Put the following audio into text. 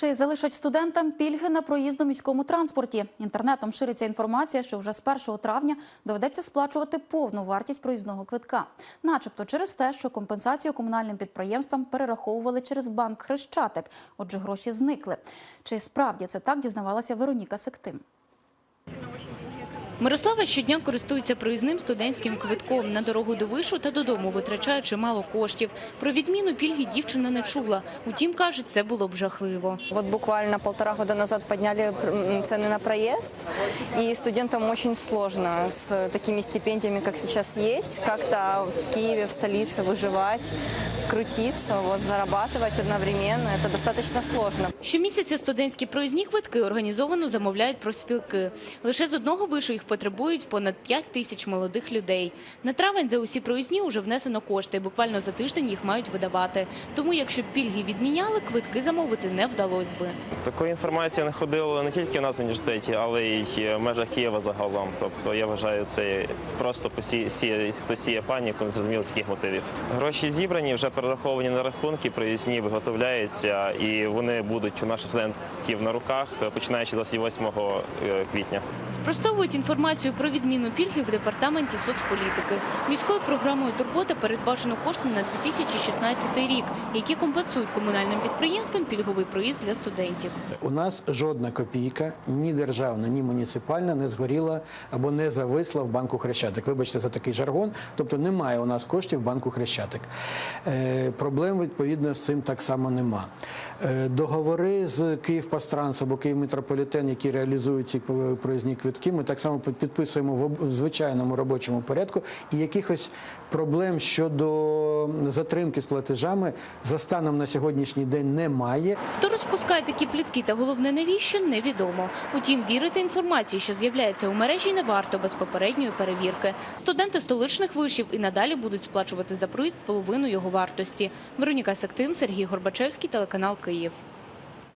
Чи залишать студентам пільги на проїзд у міському транспорті? Інтернетом шириться інформація, що вже з 1 травня доведеться сплачувати повну вартість проїзного квитка, начебто через те, що компенсацію комунальним підприємствам перераховували через банк Хрещатик. Отже, гроші зникли. Чи справді це так дізнавалася Вероніка Сектим? Мирослава щодня користується проїзним студентським квитком. На дорогу до вишу та додому витрачає чимало коштів. Про відміну пільги дівчина не чула. Утім, каже, це було б жахливо. Вот буквально полтора года назад подняли м, цены на проезд, и студентам очень сложно с такими стипендиями, как сейчас есть, как-то в Киеве, в столице выживать, крутиться, вот, зарабатывать одновременно. Это достаточно сложно. Щомісяця студентські проїзні квитки організовано замовляють профспілки. Лише з одного вишу їх потребують понад 5 тисяч молодих людей. На травень за усі проїзні вже внесено кошти. Буквально за тиждень їх мають видавати. Тому, якщо б пільги відміняли, квитки замовити не вдалося би. Такої інформації не ходило не тільки в нас в університеті, але й в межах Києва загалом. Тобто я вважаю, це просто посі- сіє, хто сіє паніку, не зрозуміло з яких мотивів. Гроші зібрані, вже перераховані на рахунки, проїзні виготовляються, і вони будуть у наших студентів на руках, починаючи 28 е, квітня. Спростовують інформацію про відміну пільги в департаменті соцполітики. Міською програмою Турбота передбачено кошти на 2016 рік, які компенсують комунальним підприємствам пільговий проїзд для студентів. У нас жодна копійка, ні державна, ні муніципальна не згоріла або не зависла в банку Хрещатик. Вибачте за такий жаргон. Тобто немає у нас коштів в банку Хрещатик. Е, проблем відповідно з цим так само нема. Е, договори з Київпастранс або Київметрополітен, які реалізують ці проїзні квитки, ми так само підписуємо в звичайному робочому порядку. І якихось проблем щодо затримки з платежами за станом на сьогоднішній день немає. Хто розпускає такі плітки та головне навіщо, невідомо. Утім, вірити інформації, що з'являється у мережі, не варто без попередньої перевірки. Студенти столичних вишів і надалі будуть сплачувати за проїзд половину його вартості. Вероніка Сектим, Сергій Горбачевський, телеканал Київ.